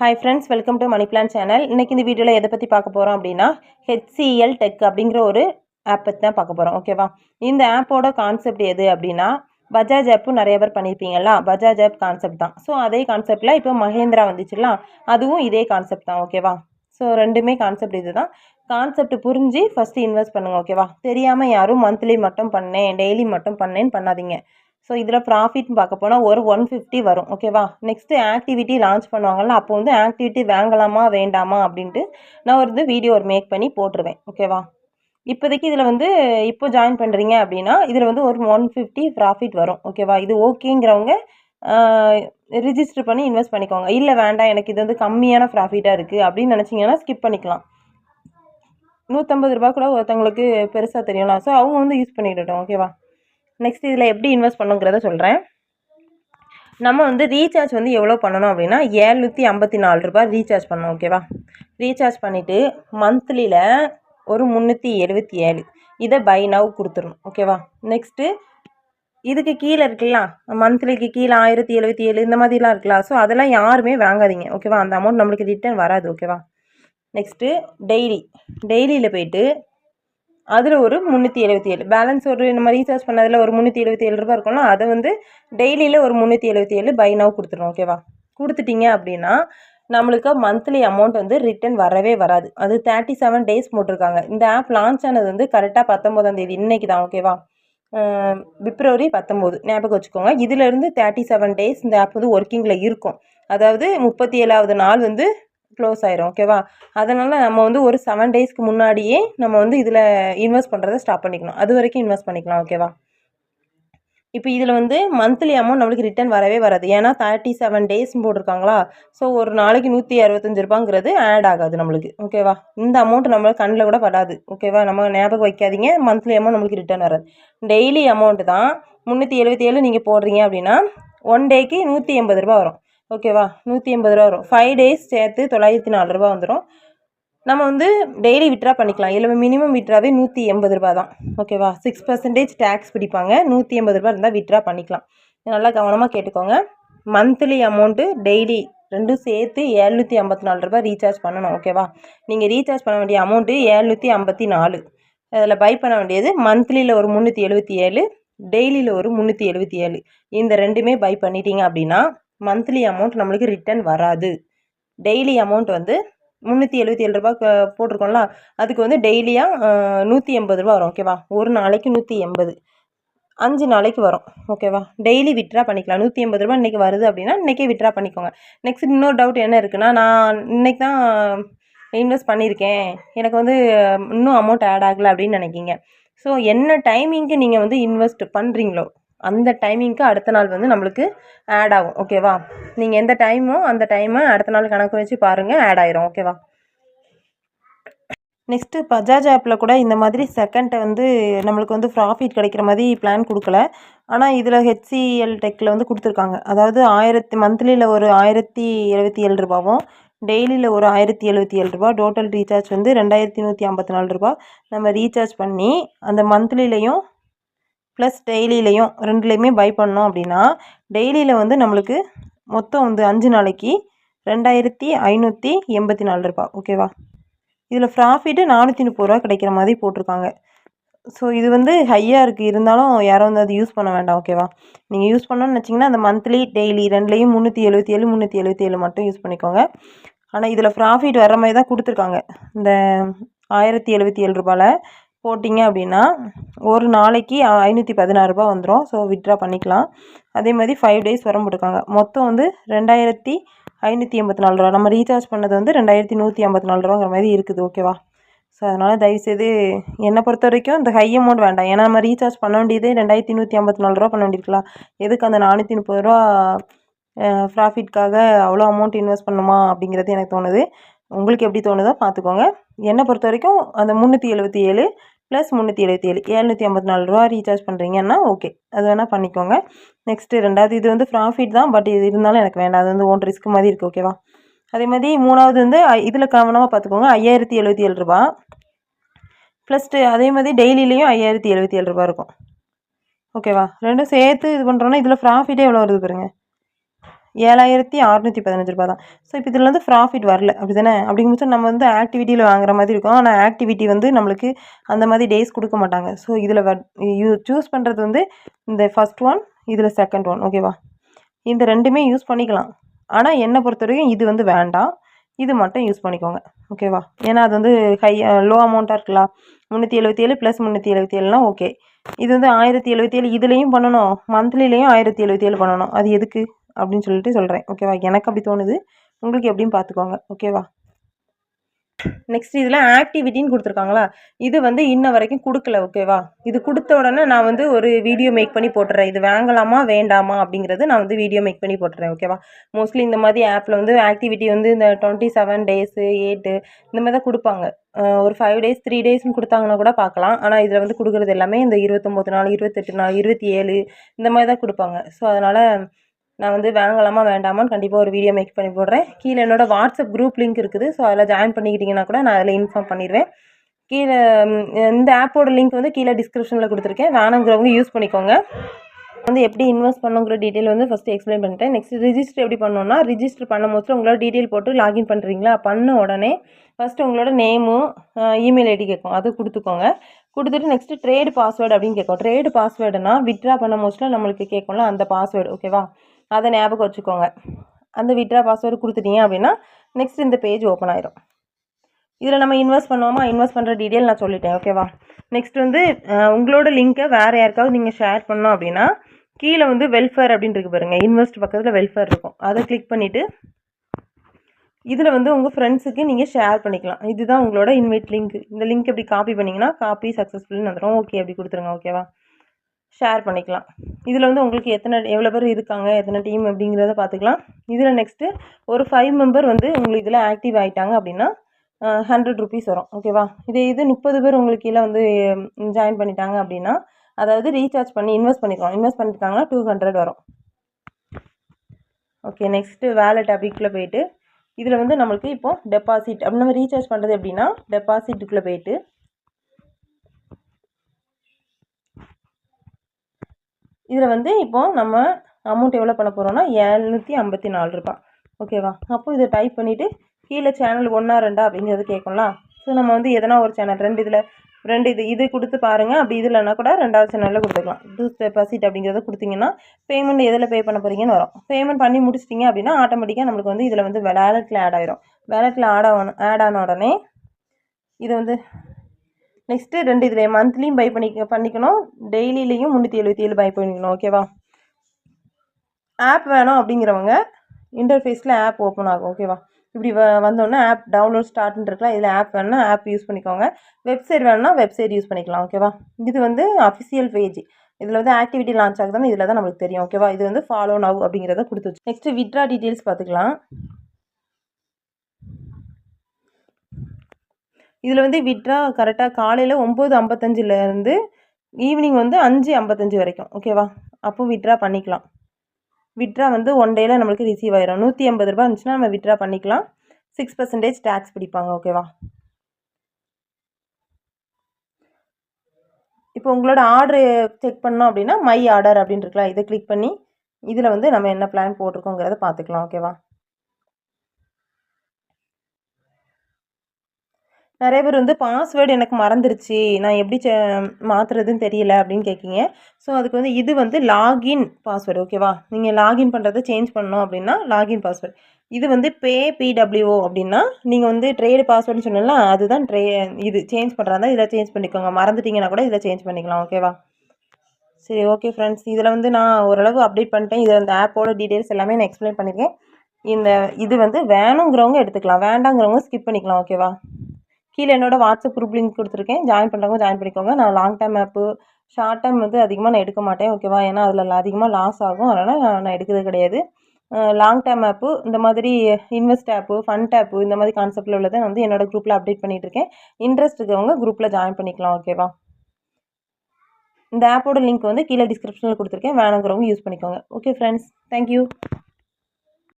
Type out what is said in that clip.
Hi friends welcome to money plan channel இன்றைக்கி இந்த வீடியோவில் எதை பற்றி பார்க்க போகிறோம் அப்படின்னா ஹெச்சிஎல் டெக் அப்படிங்கிற ஒரு ஆப் பற்றி தான் பார்க்க போகிறோம் ஓகேவா இந்த ஆப்போட கான்செப்ட் எது அப்படின்னா பஜாஜ் ஆப்பும் நிறைய பேர் பண்ணியிருப்பீங்களா பஜாஜ் ஆப் கான்செப்ட் தான். ஸோ அதே கான்செப்டில் இப்போ மகேந்திரா வந்துச்சுலாம் அதுவும் இதே கான்செப்ட் தான் ஓகேவா ஸோ ரெண்டுமே கான்செப்ட் இது தான் கான்செப்ட் புரிஞ்சு ஃபஸ்ட்டு இன்வெஸ்ட் பண்ணுங்கள் ஓகேவா தெரியாமல் யாரும் மந்த்லி மட்டும் பண்ணேன் டெய்லி மட்டும் பண்ணேன்னு பண்ணாதீங்க. ஸோ இதில் ப்ராஃபிட்னு பார்க்க போனால் ஒரு ஒன் ஃபிஃப்டி வரும். ஓகேவா நெக்ஸ்ட்டு ஆக்டிவிட்டி லான்ச் பண்ணுவாங்கள்ல அப்போ வந்து ஆக்டிவிட்டி வாங்கலாமா வேண்டாமா அப்படின்ட்டு நான் ஒரு இது வீடியோ ஒரு மேக் பண்ணி போட்டுருவேன். ஓகேவா இப்போதைக்கு இதில் வந்து இப்போ ஜாயின் பண்ணுறீங்க அப்படின்னா இதில் வந்து ஒரு ஒன் ஃபிஃப்டி ப்ராஃபிட் வரும். ஓகேவா இது ஓகேங்கிறவங்க ரிஜிஸ்டர் பண்ணி இன்வெஸ்ட் பண்ணிக்கோங்க. இல்லை வேண்டாம் எனக்கு இது வந்து கம்மியான ப்ராஃபிட்டாக இருக்குது அப்படின்னு நினச்சிங்கன்னா ஸ்கிப் பண்ணிக்கலாம். நூற்றம்பது ரூபா கூட ஒருத்தவங்களுக்கு பெருசாக தெரியலாம் ஸோ அவங்க வந்து யூஸ் பண்ணிக்கிட்டோம் ஓகேவா நெக்ஸ்ட் இதில் எப்படி இன்வெஸ்ட் பண்ணுங்கிறத சொல்கிறேன் நம்ம வந்து ரீசார்ஜ் வந்து எவ்வளோ பண்ணணும் அப்படின்னா ஏழ்நூற்றி ஐம்பத்தி நாலு ரூபாய் ரீசார்ஜ் பண்ணணும் ஓகேவா ரீசார்ஜ் பண்ணிவிட்டு மந்த்லியில் ஒரு முந்நூற்றி எழுபத்தி ஏழு. இதை பை நவ் கொடுத்துடணும் ஓகேவா நெக்ஸ்ட்டு இதுக்கு கீழே இருக்குல்ல மந்த்லிக்கு கீழே ஆயிரத்தி எழுபத்தி ஏழு இந்த மாதிரிலாம் இருக்கலாம் ஸோ அதெல்லாம் யாருமே வாங்காதீங்க ஓகேவா அந்த அமௌண்ட் நம்மளுக்கு ரிட்டர்ன் வராது ஓகேவா நெக்ஸ்ட்டு டெய்லி டெய்லியில் போயிட்டு அதில் ஒரு முந்நூற்றி எழுபத்தி ஏழு. பேலன்ஸ் ஒரு நம்ம ரீசார்ஜ் பண்ணதில் ஒரு முந்நூற்றி எழுபத்தி ஏழு ரூபா இருக்கும்ல அதை வந்து டெய்லியில் ஒரு முந்நூற்றி எழுபத்தி ஏழு பை நவ் கொடுத்துருவோம் ஓகேவா கொடுத்துட்டீங்க அப்படின்னா நம்மளுக்கு மந்த்லி அமௌண்ட் வந்து ரிட்டன் வரவே வராது. அது தேர்ட்டி செவன் டேஸ் போட்டிருக்காங்க. இந்த ஆப் லான்ச் ஆனது வந்து கரெக்டாக பத்தொம்போதாம் தேதி இன்றைக்கி தான் ஓகேவா பிப்ரவரி பத்தொம்போது ஞாபகம் வச்சுக்கோங்க. இதிலேருந்து தேர்ட்டி செவன் டேஸ் இந்த ஆப் வந்து ஒர்க்கிங்கில் இருக்கும். அதாவது முப்பத்தி ஏழாவது நாள் வந்து க்ளோஸ் ஆயிரும் ஓகேவா அதனால் நம்ம வந்து ஒரு செவன் டேஸ்க்கு முன்னாடியே நம்ம வந்து இதில் இன்வெஸ்ட் பண்ணுறதை ஸ்டாப் பண்ணிக்கணும். அது வரைக்கும் இன்வெஸ்ட் பண்ணிக்கலாம் ஓகேவா இப்போ இதில் வந்து மந்த்லி அமௌண்ட் நம்மளுக்கு ரிட்டர்ன் வரவே வராது. ஏன்னா தேர்ட்டி செவன் டேஸ் போட்டிருக்காங்களா? ஸோ ஒரு நாளைக்கு நூற்றி அறுபத்தஞ்சு ரூபாங்கிறது ஆட் ஆகாது நம்மளுக்கு ஓகேவா இந்த அமௌண்ட் நம்மளுக்கு கண்ணில் கூட வராது ஓகேவா நம்ம ஞாபகம் வைக்காதீங்க மந்த்லி அமௌண்ட் நம்மளுக்கு ரிட்டர்ன் வராது. டெய்லி அமௌண்ட்டு தான் முந்நூற்றி எழுபத்தி ஏழு நீங்கள் போடுறீங்க அப்படின்னா ஒன் டேக்கு நூற்றி எண்பது ரூபா வரும். ஓகேவா? நூற்றி எண்பது ரூபா வரும். ஃபைவ் டேஸ் சேர்த்து தொள்ளாயிரத்தி நாலு ரூபா வந்துடும் நம்ம வந்து டெய்லி விட்ரா பண்ணிக்கலாம். இல்லை மினிமம் விட்ராவே நூற்றி எண்பது ரூபா தான். ஓகேவா? சிக்ஸ் பர்சன்டேஜ் டேக்ஸ் பிடிப்பாங்க. நூற்றி எண்பது ரூபா இருந்தால் விட்ரா பண்ணிக்கலாம். நல்லா கவனமாக கேட்டுக்கோங்க. மந்த்லி அமௌண்ட்டு டெய்லி ரெண்டும் சேர்த்து ஏழ்நூற்றி ஐம்பத்தி நாலு ரூபா ரீசார்ஜ் பண்ணணும். ஓகேவா? நீங்கள் ரீசார்ஜ் பண்ண வேண்டிய அமௌண்ட்டு ஏழ்நூற்றி ஐம்பத்தி நாலு. அதில் பை பண்ண வேண்டியது மந்த்லியில் ஒரு முந்நூற்றி எழுபத்தி ஏழு டெய்லியில் ஒரு முந்நூற்றி எழுபத்தி ஏழு. இந்த ரெண்டுமே பை பண்ணிட்டீங்க அப்படின்னா மந்த்லி அமௌண்ட் நம்மளுக்கு ரிட்டர்ன் வராது. டெய்லி அமௌண்ட் வந்து முந்நூற்றி எழுபத்தி ஏழு ரூபா போட்டிருக்கோம்ல அதுக்கு வந்து டெய்லியாக நூற்றி எண்பது ரூபா வரும் ஓகேவா ஒரு நாளைக்கு நூற்றி எண்பது. அஞ்சு நாளைக்கு வரும் ஓகேவா டெய்லி விட்ரா பண்ணிக்கலாம். நூற்றி எண்பது ரூபா இன்றைக்கி வருது அப்படின்னா இன்றைக்கே விட்ரா பண்ணிக்கோங்க. நெக்ஸ்ட் இன்னொரு டவுட் என்ன இருக்குன்னா நான் இன்றைக்கி தான் இன்வெஸ்ட் பண்ணியிருக்கேன். எனக்கு வந்து இன்னும் அமௌண்ட் ஆட் ஆகலை அப்படின்னு நினைக்கிங்க. ஸோ என்ன டைமிங்க்கு நீங்கள் வந்து இன்வெஸ்ட் பண்ணுறீங்களோ அந்த டைமிங்க்கு அடுத்த நாள் வந்து நம்மளுக்கு ஆட் ஆகும். ஓகேவா நீங்கள் எந்த டைமோ அந்த டைமை அடுத்த நாள் கணக்கு வச்சு பாருங்கள் ஆட் ஆயிரும். ஓகேவா நெக்ஸ்ட்டு பஜாஜ் ஆப்பில் கூட இந்த மாதிரி செகண்டை வந்து நம்மளுக்கு வந்து ப்ராஃபிட் கிடைக்கிற மாதிரி பிளான் கொடுக்கல. ஆனால் இதில் ஹெச்சிஎல் டெக்கில் வந்து கொடுத்துருக்காங்க. அதாவது ஆயிரத்தி மந்த்லியில் ஒரு ஆயிரத்தி எழுபத்தி ஏழு ரூபாவும் டெய்லியில் ஒரு ஆயிரத்தி எழுபத்தி ஏழு ரூபா டோட்டல் ரீசார்ஜ் வந்து ரெண்டாயிரத்தி நூற்றி ஐம்பத்தி நாலு ரூபா நம்ம ரீசார்ஜ் பண்ணி அந்த மந்த்லிலையும் ப்ளஸ் டெய்லியிலையும் ரெண்டுலேயுமே பை பண்ணோம் அப்படின்னா டெய்லியில் வந்து நம்மளுக்கு மொத்தம் வந்து அஞ்சு நாளைக்கு ரெண்டாயிரத்தி ஐநூற்றி எண்பத்தி நாலு ரூபா. ஓகேவா இதில் ப்ராஃபிட்டு நானூற்றி முப்பது ரூபா கிடைக்கிற மாதிரி போட்டிருக்காங்க. ஸோ இது வந்து ஹையாக இருக்குது இருந்தாலும் யாரும் வந்து அது யூஸ் பண்ண வேண்டாம். ஓகேவா நீங்கள் யூஸ் பண்ணணும்னு நினச்சிங்கன்னா அந்த மந்த்லி டெய்லி ரெண்டுலேயும் முந்நூற்றி எழுபத்தி ஏழு முந்நூற்றி எழுபத்தி ஏழு மட்டும் யூஸ் பண்ணிக்கோங்க. ஆனால் இதில் ப்ராஃபிட் வர மாதிரி தான் கொடுத்துருக்காங்க. இந்த ஆயிரத்தி எழுபத்தி ஏழு ரூபாயில் போட்டிங்க அப்படின்னா ஒரு நாளைக்கு ஐநூற்றி பதினாறு ரூபா வந்துடும் ஸோ வித்ட்ரா பண்ணிக்கலாம். அதே மாதிரி ஃபைவ் டேஸ் வர போட்டுக்காங்க. மொத்தம் வந்து ரெண்டாயிரத்தி ஐநூற்றி எண்பத்தி நாலு ரூபா நம்ம ரீசார்ஜ் பண்ணது வந்து ரெண்டாயிரத்தி நூற்றி ஐம்பத்தி நாலு ரூபாங்கிற மாதிரி இருக்குது. ஓகேவா ஸோ அதனால் தயவுசெய்து என்னை பொறுத்த வரைக்கும் இந்த ஹை அமௌண்ட் வேண்டாம். ஏன்னா நம்ம ரீசார்ஜ் பண்ண வேண்டியது ரெண்டாயிரத்தி நூற்றி ஐம்பத்தி நாலு ரூபா பண்ண வேண்டியிருக்கலாம் எதுக்கு அந்த நானூற்றி முப்பது ரூபா ப்ராஃபிட்காக அவ்வளோ அமௌண்ட் இன்வெஸ்ட் பண்ணுமா அப்படிங்கிறது எனக்கு தோணுது. உங்களுக்கு எப்படி தோணுதோ பார்த்துக்கோங்க. என்னை பொறுத்த வரைக்கும் அந்த முந்நூற்றி எழுபத்தி ஏழு ப்ளஸ் முந்நூற்றி எழுபத்தி ஏழு ஏழ்நூற்றி ஐம்பத்தி நாலு ரூபா ரீசார்ஜ் பண்ணுறீங்கன்னா ஓகே அது வேணால் பண்ணிக்கோங்க. நெக்ஸ்ட்டு ரெண்டாவது இது வந்து ப்ராஃபிட் தான் பட் இது இருந்தாலும் எனக்கு வேண்டாம். அது வந்து ஓன் ரிஸ்க் மாதிரி இருக்குது ஓகேவா அதே மாதிரி மூணாவது வந்து இதில் கவனமாக பார்த்துக்கோங்க ஐயாயிரத்தி எழுபத்தி ஏழு ரூபா. ப்ளஸ்ட்டு அதே மாதிரி டெய்லிலையும் ஐயாயிரத்தி எழுபத்தி ஏழு ரூபா இருக்கும். ஓகேவா ரெண்டும் சேர்த்து இது பண்ணுறோன்னா இதில் ப்ராஃபிட்டே எவ்வளோ வருது பாருங்கள் ஏழாயிரத்தி அறநூற்றி பதினஞ்சு ரூபா தான் ஸோ இப்போ இதில் வந்து ப்ராஃபிட் வரல. அப்படி தானே அப்படிங்கும்போது நம்ம வந்து ஆக்டிவிட்டியில் வாங்குற மாதிரி இருக்கும். ஆனால் ஆக்டிவிட்டி வந்து நம்மளுக்கு அந்த மாதிரி டேஸ் கொடுக்க மாட்டாங்க. ஸோ இதில் யூ சூஸ் பண்ணுறது வந்து இந்த ஃபஸ்ட் ஒன் இதில் செகண்ட் ஒன் ஓகேவா இந்த ரெண்டுமே யூஸ் பண்ணிக்கலாம். ஆனால் என்னை பொறுத்த வரைக்கும் இது வந்து வேண்டாம். இது மட்டும் யூஸ் பண்ணிக்கோங்க. ஓகேவா ஏன்னா அது வந்து ஹை லோ அமௌண்ட்டாக இருக்கலாம் முந்நூற்றி எழுபத்தி ஏழு ப்ளஸ் முந்நூற்றி எழுபத்தி ஏழுனா ஓகே இது வந்து ஆயிரத்தி எழுபத்தி ஏழு இதுலேயும் பண்ணணும். மந்த்லிலையும் ஆயிரத்தி எழுபத்தி ஏழு பண்ணணும். அது எதுக்கு? அப்படின்னு சொல்லிட்டு சொல்கிறேன் ஓகேவா எனக்கு அப்படி தோணுது. உங்களுக்கு எப்படின்னு பார்த்துக்கோங்க ஓகேவா நெக்ஸ்ட் இதில் ஆக்டிவிட்டின்னு கொடுத்துருக்காங்களா? இது வந்து இன்ன வரைக்கும் கொடுக்கல. ஓகேவா இது கொடுத்த உடனே நான் வந்து ஒரு வீடியோ மேக் பண்ணி போட்டுறேன். இது வாங்கலாமா வேண்டாமா அப்படிங்கிறது நான் வந்து வீடியோ மேக் பண்ணி போட்டுறேன். ஓகேவா மோஸ்ட்லி இந்த மாதிரி ஆப்பில் வந்து ஆக்டிவிட்டி வந்து இந்த டுவெண்ட்டி செவன் டேஸு எயிட்டு இந்த மாதிரி தான் கொடுப்பாங்க. ஒரு ஃபைவ் டேஸ் த்ரீ டேஸ்னு கொடுத்தாங்கன்னா கூட பார்க்கலாம். ஆனால் இதில் வந்து கொடுக்குறது எல்லாமே இந்த இருபத்தொம்போது நாள் இருபத்தெட்டு நாள் இருபத்தி ஏழு இந்த மாதிரி தான் கொடுப்பாங்க. ஸோ அதனால் நான் வந்து வாங்கலாமா வேண்டாமான்னு கண்டிப்பாக ஒரு வீடியோ மேக் பண்ணி போடுறேன். கீழே என்னோடய வாட்ஸ்அப் குரூப் லிங்க் இருக்குது. ஸோ அதில் ஜாயின் பண்ணிக்கிட்டிங்கன்னா கூட நான் அதில் இன்ஃபார்ம் பண்ணிடுவேன். கீழே இந்த ஆப்போட லிங்க் வந்து கீழே டிஸ்கிரிப்ஷனில் கொடுத்துருக்கேன். வேணுங்கிறவங்க யூஸ் பண்ணிக்கோங்க. வந்து எப்படி இன்வெஸ்ட் பண்ணுங்கிற டீட்டெயில் வந்து ஃபஸ்ட்டு எக்ஸ்பிளைன் பண்ணிட்டேன். நெக்ஸ்ட் ரிஜிஸ்டர் எப்படி பண்ணோன்னா ரிஜிஸ்டர் பண்ணும் போது உங்களோட டீட்டெயில் போட்டு லாகின் பண்ணுறீங்களா பண்ண உடனே ஃபஸ்ட்டு உங்களோட நேமும் இமெயில் ஐடி கேட்கும் அது கொடுத்துக்கோங்க. கொடுத்துட்டு நெக்ஸ்ட்டு ட்ரேடு பாஸ்வேர்டு அப்படின்னு கேட்கும் ட்ரேடு பாஸ்வேர்டுனா வித்ட்ரா பண்ண மோஸ்ட்டில் நம்மளுக்கு கேட்கும்ல அந்த பாஸ்வேர்டு ஓகேவா அதை ஞாபகம் வச்சுக்கோங்க. அந்த விட்ரா பாஸ்வேர்டு கொடுத்துட்டீங்க அப்படின்னா நெக்ஸ்ட் இந்த பேஜ் ஓப்பன் ஆயிரும். இதில் நம்ம இன்வெஸ்ட் பண்ணுவோமா? இன்வெஸ்ட் பண்ணுற டீட்டெயில் நான் சொல்லிட்டேன் ஓகேவா நெக்ஸ்ட் வந்து உங்களோட லிங்க்கை வேறு யாருக்காவது நீங்கள் ஷேர் பண்ணோம் அப்படின்னா கீழே வந்து வெல்ஃபேர் அப்படின்னு இருக்கு பாருங்கள் இன்வெஸ்ட் பக்கத்தில் வெல்ஃபேர் இருக்கும். அதை கிளிக் பண்ணிவிட்டு இதில் வந்து உங்கள் ஃப்ரெண்ட்ஸுக்கு நீங்கள் ஷேர் பண்ணிக்கலாம். இதுதான் உங்களோட இன்வைட் லிங்க் இந்த லிங்க் எப்படி காப்பி பண்ணிங்கன்னா காப்பி சக்ஸஸ்ஃபுல்னு வந்துடும் ஓகே அப்படி கொடுத்துருங்க ஓகேவா ஷேர் பண்ணிக்கலாம். இதில் வந்து உங்களுக்கு எத்தனை எவ்வளோ பேர் இருக்காங்க எத்தனை டீம் அப்படிங்கிறத பார்த்துக்கலாம் இதில் நெக்ஸ்ட்டு ஒரு ஃபைவ் மெம்பர் வந்து உங்களுக்கு இதில் ஆக்டிவ் ஆகிட்டாங்க அப்படின்னா ஹண்ட்ரட் ருபீஸ் வரும். ஓகேவா இதே இது முப்பது பேர் உங்களுக்கு கீழே வந்து ஜாயின் பண்ணிட்டாங்க அப்படின்னா அதாவது ரீசார்ஜ் பண்ணி இன்வெஸ்ட் பண்ணிக்கலாம். இன்வெஸ்ட் பண்ணிட்டாங்கன்னா டூ ஹண்ட்ரட் வரும். ஓகே நெக்ஸ்ட்டு வேலட் அப்படிக்குள்ளே போயிட்டு இதில் வந்து நம்மளுக்கு இப்போது டெபாசிட் அப்படி நம்ம ரீசார்ஜ் பண்ணுறது எப்படின்னா டெபாசிட்டுக்குள்ளே போயிட்டு இதில் வந்து இப்போது நம்ம அமௌண்ட் எவ்வளோ பண்ண போகிறோம்னா எழுநூற்றி ஐம்பத்தி நாலு ரூபா. ஓகேவா அப்போ இதை டைப் பண்ணிவிட்டு கீழே சேனல் ஒன்றா ரெண்டா அப்படிங்கிறது கேட்கலாம் ஸோ நம்ம வந்து எதனா ஒரு சேனல் ரெண்டு இதில் ரெண்டு இது இது கொடுத்து பாருங்கள் அப்படி இதில்னா கூட ரெண்டாவது சேனலில் கொடுத்துக்கலாம். டூ டெபாசிட் அப்படிங்கிறத கொடுத்தீங்கன்னா பேமெண்ட் எதில் பே பண்ண போகிறீங்கன்னு வரும். பேமெண்ட் பண்ணி முடிச்சிட்டிங்க அப்படின்னா ஆட்டோமேட்டிக்காக நம்மளுக்கு வந்து இதில் வந்து வேலட்டில் ஆட் ஆயிரும். வேலட்டில் ஆட் ஆட் ஆன உடனே இதை வந்து நெக்ஸ்ட்டு ரெண்டு இதில் மந்த்லியும் பை பண்ணி பண்ணிக்கணும். டெய்லிலையும் முந்நூற்றி எழுபத்தி ஏழு பை பண்ணிக்கணும் ஓகேவா ஆப் வேணும் அப்படிங்கிறவங்க இன்டர்ஃபேஸில் ஆப் ஓப்பன் ஆகும் ஓகேவா இப்படி வ வந்தோடனே ஆப் டவுன்லோட் ஸ்டார்ட்னு இருக்கலாம் இதில் ஆப் வேணுன்னா ஆப் யூஸ் பண்ணிக்கோங்க. வெப்சைட் வேணுன்னா வெப்சைட் யூஸ் பண்ணிக்கலாம் ஓகேவா இது வந்து அஃபிஷியல் பேஜ் இதில் வந்து ஆக்டிவிட்டி லான்ச் ஆகுதுன்னு இதில் தான் நம்மளுக்கு தெரியும் ஓகேவா இது வந்து ஃபாலோ நவ் அப்படிங்கிறத கொடுத்து வச்சு நெக்ஸ்ட்டு விட்ரா டீட்டெயில்ஸ் பார்த்துக்கலாம். இதில் வந்து விட்ரா கரெக்டாக காலையில் ஒம்பது ஐம்பத்தஞ்சிலேருந்து ஈவினிங் வந்து அஞ்சு ஐம்பத்தஞ்சு வரைக்கும். ஓகேவா அப்போ விட்ரா பண்ணிக்கலாம். விட்ரா வந்து ஒன் டேயில் நம்மளுக்கு ரிசீவ் ஆயிரும். நூற்றி ஐம்பது ரூபா இருந்துச்சுன்னா நம்ம விட்ரா பண்ணிக்கலாம். சிக்ஸ் பர்சன்டேஜ் டேக்ஸ் பிடிப்பாங்க. ஓகேவா இப்போ உங்களோட ஆர்டரு செக் பண்ணோம் அப்படின்னா மை ஆர்டர் அப்படின்னு இருக்கலாம். இதை கிளிக் பண்ணி இதில் வந்து நம்ம என்ன பிளான் போட்டிருக்கோங்கிறத பார்த்துக்கலாம். ஓகேவா நிறைய பேர் வந்து பாஸ்வேர்டு எனக்கு மறந்துருச்சு. நான் எப்படி மாற்றுறதுன்னு தெரியல அப்படின்னு கேட்கிங்க ஸோ அதுக்கு வந்து இது வந்து லாகின் பாஸ்வேர்டு ஓகேவா நீங்கள் லாகின் பண்ணுறதை சேஞ்ச் பண்ணோம் அப்படின்னா லாகின் பாஸ்வேர்டு இது வந்து பே பிடபிள்யூஓ அப்படின்னா நீங்கள் வந்து ட்ரேடு பாஸ்வேர்டுன்னு சொன்னல அதுதான் ட்ரே இது சேஞ்ச் பண்ணுறாங்க இதில் சேஞ்ச் பண்ணிக்கோங்க. மறந்துட்டிங்கன்னா கூட இதில் சேஞ்ச் பண்ணிக்கலாம் ஓகேவா சரி ஓகே ஃப்ரெண்ட்ஸ் இதில் வந்து நான் ஓரளவு அப்டேட் பண்ணிட்டேன். இதில் அந்த ஆப்போட டீட்டெயில்ஸ் எல்லாமே நான் எக்ஸ்பிளைன் பண்ணியிருக்கேன் இந்த இது வந்து வேணுங்கிறவங்க எடுத்துக்கலாம். வேண்டாங்கிறவங்க ஸ்கிப் பண்ணிக்கலாம் ஓகேவா கீழே என்னோடய வாட்ஸ்அப் குரூப் லிங்க் கொடுத்துருக்கேன். ஜாயின் பண்ணுறவங்க ஜாயின் பண்ணிக்கோங்க. நான் long time app short time வந்து அதிகமாக நான் எடுக்க மாட்டேன். ஓகேவா ஏன்னா அதில் அதிகமாக லாஸ் ஆகும். அதனால் நான் எடுக்கிறது கிடையாது. லாங் டைம் ஆப்பு இந்த மாதிரி இன்வெஸ்ட் ஆப்பு ஃபண்ட் ஆப்பு இந்த மாதிரி கான்செப்டில் உள்ளதை நான் வந்து என்னோடய குரூப்பில் அப்டேட் பண்ணிகிட்டு இருக்கேன். இன்ட்ரெஸ்ட் இருக்கவங்க குரூப்பில் ஜாயின் பண்ணிக்கலாம். ஓகேவா இந்த ஆப்போட லிங்க் வந்து கீழே டிஸ்கிரிப்ஷனில் கொடுத்துருக்கேன். வேணுங்கிறவங்க யூஸ் பண்ணிக்கோங்க. Okay friends thank you